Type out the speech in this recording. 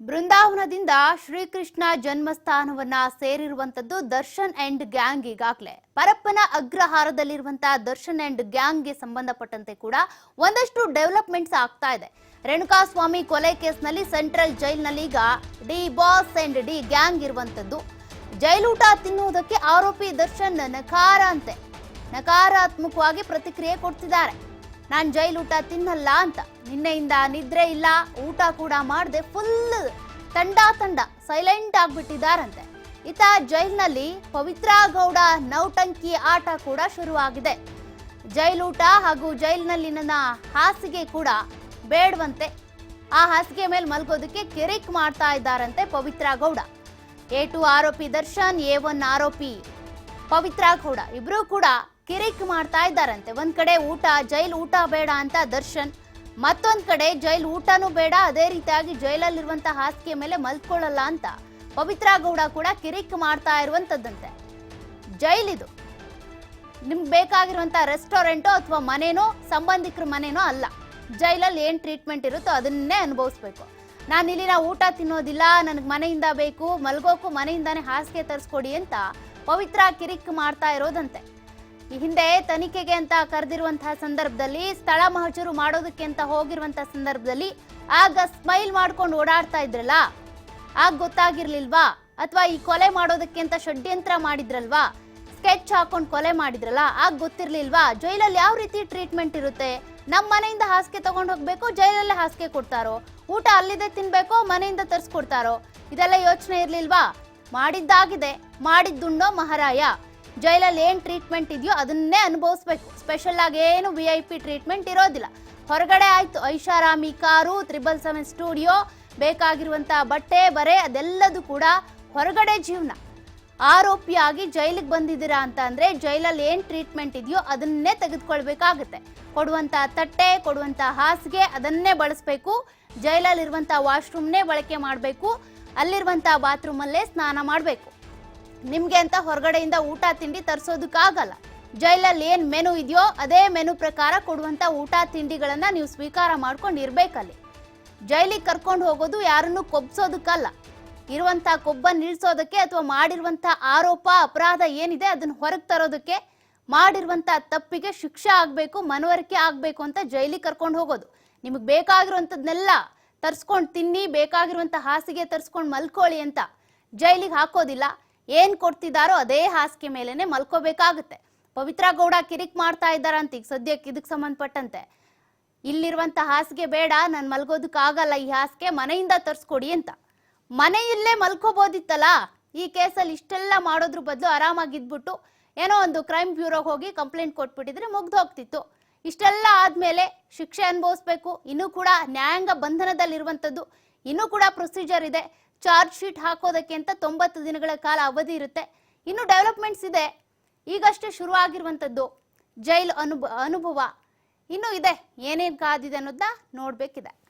ಬೃಂದಾವನದಿಂದ ಶ್ರೀಕೃಷ್ಣ ಜನ್ಮಸ್ಥಾನವನ್ನ ಸೇರಿರುವಂತದ್ದು Darshan and gang ಈಗಾಗಲೇ. ಪರಪ್ಪನ ಅಗ್ರಹಾರದಲ್ಲಿರುವಂತ ದರ್ಶನ್ ಅಂಡ್ ಗ್ಯಾಂಗ್ಗೆ ಸಂಬಂಧಪಟ್ಟಂತೆ ಕೂಡ ಒಂದಷ್ಟು ಡೆವಲಪ್ಮೆಂಟ್ಸ್ ಆಗ್ತಾ ಇದೆ. ರೇಣುಕಾಸ್ವಾಮಿ ಕೊಲೆ ಕೇಸ್ನಲ್ಲಿ ಸೆಂಟ್ರಲ್ ಜೈಲ್ನಲ್ಲಿ ಈಗ D boss and D gang ಇರುವಂತದ್ದು ಜೈಲೂಟ ತಿನ್ನುವುದಕ್ಕೆ ಆರೋಪಿ ದರ್ಶನ್ ನಕಾರ ಅಂತೆ ನಕಾರಾತ್ಮಕವಾಗಿ ಪ್ರತಿಕ್ರಿಯೆ ಕೊಡ್ತಿದ್ದಾರೆ. ನಾನ್ ಜೈಲೂಟ ತಿನ್ನಲ್ಲ ಅಂತ. ನಿನ್ನೆಯಿಂದ ನಿದ್ರೆ ಇಲ್ಲ, ಊಟ ಕೂಡ ಮಾಡದೆ ಫುಲ್ ತಂಡ ತಂಡ ಸೈಲೆಂಟ್ ಆಗಿಬಿಟ್ಟಿದ್ದಾರಂತೆ ಇತ ಜೈಲ್ನಲ್ಲಿ ಪವಿತ್ರ ಗೌಡ ನೌಟಂಕಿ ಆಟ ಕೂಡ ಶುರುವಾಗಿದೆ. ಜೈಲೂಟ ಹಾಗೂ ಜೈಲಿನಲ್ಲಿ ನನ್ನ ಹಾಸಿಗೆ ಕೂಡ ಬೇಡವಂತೆ. ಆ ಹಾಸಿಗೆ ಮೇಲೆ ಮಲ್ಗೋದಕ್ಕೆ ಕಿರಿಕ್ ಮಾಡ್ತಾ ಇದ್ದಾರಂತೆ ಪವಿತ್ರ ಗೌಡ. ಎ ಟು ಆರೋಪಿ ದರ್ಶನ್, ಎ ಒನ್ ಆರೋಪಿ ಪವಿತ್ರ ಗೌಡ. ಇಬ್ಬರೂ ಕೂಡ ಕಿರಿಕ್ ಮಾಡ್ತಾ ಇದ್ದಾರಂತೆ. ಒಂದ್ ಕಡೆ ಊಟ, ಜೈಲ್ ಊಟ ಬೇಡ ಅಂತ ದರ್ಶನ್, ಮತ್ತೊಂದ್ ಕಡೆ ಜೈಲ್ ಊಟನೂ ಬೇಡ, ಅದೇ ರೀತಿಯಾಗಿ ಜೈಲಲ್ಲಿರುವಂತ ಹಾಸಿಗೆ ಮೇಲೆ ಮಲ್ಕೊಳ್ಳಲ್ಲ ಅಂತ ಪವಿತ್ರ ಗೌಡ ಕೂಡ ಕಿರಿಕ್ ಮಾಡ್ತಾ ಇರುವಂತದ್ದಂತೆ. ಜೈಲಿದು ನಿಮ್ಗೆ ಬೇಕಾಗಿರುವಂತ ರೆಸ್ಟೋರೆಂಟೋ ಅಥವಾ ಮನೇನೋ, ಸಂಬಂಧಿಕರ ಮನೇನೋ ಅಲ್ಲ. ಜೈಲಲ್ಲಿ ಏನ್ ಟ್ರೀಟ್ಮೆಂಟ್ ಇರುತ್ತೋ ಅದನ್ನೇ ಅನುಭವಿಸ್ಬೇಕು. ನಾನು ಇಲ್ಲಿನ ಊಟ ತಿನ್ನೋದಿಲ್ಲ, ನನಗೆ ಮನೆಯಿಂದ ಬೇಕು, ಮಲ್ಗೋಕು ಮನೆಯಿಂದಾನೇ ಹಾಸಿಗೆ ತರಿಸ್ಕೊಡಿ ಅಂತ ಪವಿತ್ರ ಕಿರಿಕ್ ಮಾಡ್ತಾ ಇರೋದಂತೆ. ಈ ಹಿಂದೆ ತನಿಖೆಗೆ ಅಂತ ಕರೆದಿರುವಂತಹ ಸಂದರ್ಭದಲ್ಲಿ ಸ್ಥಳ ಮಹಜೂರು ಮಾಡೋದಕ್ಕೆ ಅಂತ ಹೋಗಿರುವಂತಹ ಸಂದರ್ಭದಲ್ಲಿ ಆಗ ಸ್ಮೈಲ್ ಮಾಡ್ಕೊಂಡು ಓಡಾಡ್ತಾ ಇದ್ರಲ್ಲ, ಆಗ ಗೊತ್ತಾಗಿರ್ಲಿಲ್ವಾ? ಅಥವಾ ಈ ಕೊಲೆ ಮಾಡೋದಕ್ಕೆ ಅಂತ ಷಡ್ಯಂತ್ರ ಮಾಡಿದ್ರಲ್ವಾ? ಸ್ಕೆಚ್ ಹಾಕೊಂಡು ಕೊಲೆ ಮಾಡಿದ್ರಲ್ಲ, ಆಗ ಗೊತ್ತಿರ್ಲಿಲ್ವಾ? ಜೈಲಲ್ಲಿ ಯಾವ ರೀತಿ ಟ್ರೀಟ್ಮೆಂಟ್ ಇರುತ್ತೆ? ನಮ್ಮ ಮನೆಯಿಂದ ಹಾಸಿಗೆ ತಗೊಂಡು ಹೋಗ್ಬೇಕು, ಜೈಲಲ್ಲೇ ಹಾಸಿಗೆ ಕೊಡ್ತಾರೋ? ಊಟ ಅಲ್ಲಿದೆ ತಿನ್ಬೇಕೋ, ಮನೆಯಿಂದ ತರಿಸ್ಕೊಡ್ತಾರೋ? ಇದೆಲ್ಲ ಯೋಚನೆ ಇರ್ಲಿಲ್ವಾ? ಮಾಡಿದ್ದಾಗಿದೆ ಮಾಡಿದ್ದುಂಡೋ ಮಹಾರಾಯ. ಜೈಲಲ್ಲಿ ಏನು ಟ್ರೀಟ್ಮೆಂಟ್ ಇದೆಯೋ ಅದನ್ನೇ ಅನುಭವಿಸ್ಬೇಕು ಸ್ಪೆಷಲ್ ಆಗಿ ಏನು ವಿ ಐ ಪಿ ಟ್ರೀಟ್ಮೆಂಟ್ ಇರೋದಿಲ್ಲ. ಹೊರಗಡೆ ಆಯಿತು, ಐಷಾರಾಮಿ ಕಾರು, ತ್ರಿಬಲ್ ಸೆವೆನ್ ಸ್ಟುಡಿಯೋ, ಬೇಕಾಗಿರುವಂಥ ಬಟ್ಟೆ, ಬರೆ, ಅದೆಲ್ಲದೂ ಕೂಡ ಹೊರಗಡೆ ಜೀವನ. ಆರೋಪಿಯಾಗಿ ಜೈಲಿಗೆ ಬಂದಿದ್ದೀರಾ ಅಂತ ಅಂದರೆ ಜೈಲಲ್ಲಿ ಏನು ಟ್ರೀಟ್ಮೆಂಟ್ ಇದೆಯೋ ಅದನ್ನೇ ತೆಗೆದುಕೊಳ್ಬೇಕಾಗುತ್ತೆ. ಕೊಡುವಂಥ ತಟ್ಟೆ, ಕೊಡುವಂಥ ಹಾಸಿಗೆ, ಅದನ್ನೇ ಬಳಸಬೇಕು. ಜೈಲಲ್ಲಿರುವಂಥ ವಾಶ್ರೂಮ್ನೇ ಬಳಕೆ ಮಾಡಬೇಕು. ಅಲ್ಲಿರುವಂಥ ಬಾತ್ರೂಮಲ್ಲೇ ಸ್ನಾನ ಮಾಡಬೇಕು. ನಿಮ್ಗೆ ಅಂತ ಹೊರಗಡೆಯಿಂದ ಊಟ, ತಿಂಡಿ ತರಿಸೋದಕ್ಕಾಗಲ್ಲ. ಜೈಲಲ್ಲಿ ಏನು ಮೆನು ಇದೆಯೋ ಅದೇ ಮೆನು ಪ್ರಕಾರ ಕೊಡುವಂತ ಊಟ, ತಿಂಡಿಗಳನ್ನ ನೀವು ಸ್ವೀಕಾರ ಮಾಡ್ಕೊಂಡು ಇರ್ಬೇಕಲ್ಲಿ ಜೈಲಿಗೆ ಕರ್ಕೊಂಡು ಹೋಗೋದು ಯಾರನ್ನು ಕೊಬ್ಸೋದಕ್ಕಲ್ಲ. ಇರುವಂಥ ಕೊಬ್ಬ ನಿಲ್ಸೋದಕ್ಕೆ ಅಥವಾ ಮಾಡಿರುವಂತ ಆರೋಪ, ಅಪರಾಧ ಏನಿದೆ ಅದನ್ನ ಹೊರಗೆ ತರೋದಕ್ಕೆ ಮಾಡಿರುವಂತ ತಪ್ಪಿಗೆ ಶಿಕ್ಷೆ ಆಗಬೇಕು, ಮನವರಿಕೆ ಆಗಬೇಕು ಅಂತ ಜೈಲಿಗೆ ಕರ್ಕೊಂಡು ಹೋಗೋದು. ನಿಮಗೆ ಬೇಕಾಗಿರುವಂತದ್ನೆಲ್ಲ ತರ್ಸ್ಕೊಂಡು ತಿನ್ನಿ, ಬೇಕಾಗಿರುವಂತ ಹಾಸಿಗೆ ತರ್ಸ್ಕೊಂಡು ಮಲ್ಕೊಳ್ಳಿ ಅಂತ ಜೈಲಿಗೆ ಹಾಕೋದಿಲ್ಲ. ಏನ್ ಕೊಡ್ತಿದಾರೋ ಅದೇ ಹಾಸಿಗೆ ಮೇಲೆನೆ ಮಲ್ಕೋಬೇಕಾಗುತ್ತೆ. ಪವಿತ್ರ ಗೌಡ ಕಿರಿಕ್ ಮಾಡ್ತಾ ಇದ್ದಾರಂತ ಈಗ ಸದ್ಯಕ್ಕೆ ಇದಕ್ಕೆ ಸಂಬಂಧಪಟ್ಟಂತೆ. ಇಲ್ಲಿರುವಂತ ಹಾಸಿಗೆ ಬೇಡ, ನಾನು ಮಲ್ಗೋದಕ್ಕಾಗಲ್ಲ ಈ ಹಾಸಿಗೆ ಮನೆಯಿಂದ ತರಿಸ್ಕೊಡಿ ಅಂತ. ಮನೆಯಲ್ಲೇ ಮಲ್ಕೋಬೋದಿತ್ತಲ್ಲ, ಈ ಕೇಸಲ್ಲಿ ಇಷ್ಟೆಲ್ಲ ಮಾಡೋದ್ರ ಬದಲು ಆರಾಮಾಗಿದ್ಬಿಟ್ಟು ಏನೋ ಒಂದು ಕ್ರೈಮ್ ಬ್ಯೂರೋಗೆ ಹೋಗಿ ಕಂಪ್ಲೇಂಟ್ ಕೊಟ್ಬಿಟ್ಟಿದ್ರೆ ಮುಗ್ದು ಹೋಗ್ತಿತ್ತು ಇಷ್ಟೆಲ್ಲ ಆದ್ಮೇಲೆ ಶಿಕ್ಷೆ ಅನುಭವಿಸ್ಬೇಕು, ಇನ್ನೂ ಕೂಡ ನ್ಯಾಯಾಂಗ ಬಂಧನದಲ್ಲಿರುವಂಥದ್ದು ಇನ್ನೂ ಕೂಡ ಪ್ರೊಸೀಜರ್ ಇದೆ. ಚಾರ್ಜ್ ಶೀಟ್ ಹಾಕೋದಕ್ಕೆ ಅಂತ ತೊಂಬತ್ತು ದಿನಗಳ ಕಾಲ ಅವಧಿ ಇರುತ್ತೆ. ಇನ್ನು ಡೆವಲಪ್ಮೆಂಟ್ಸ್ ಇದೆ. ಈಗಷ್ಟೇ ಶುರು ಆಗಿರುವಂಥದ್ದು ಜೈಲು ಅನುಭ, ಅನುಭವ. ಇನ್ನೂ ಇದೆ. ಏನೇನು ಕಾದಿದೆ ಅನ್ನೋದನ್ನ ನೋಡ್ಬೇಕಿದೆ.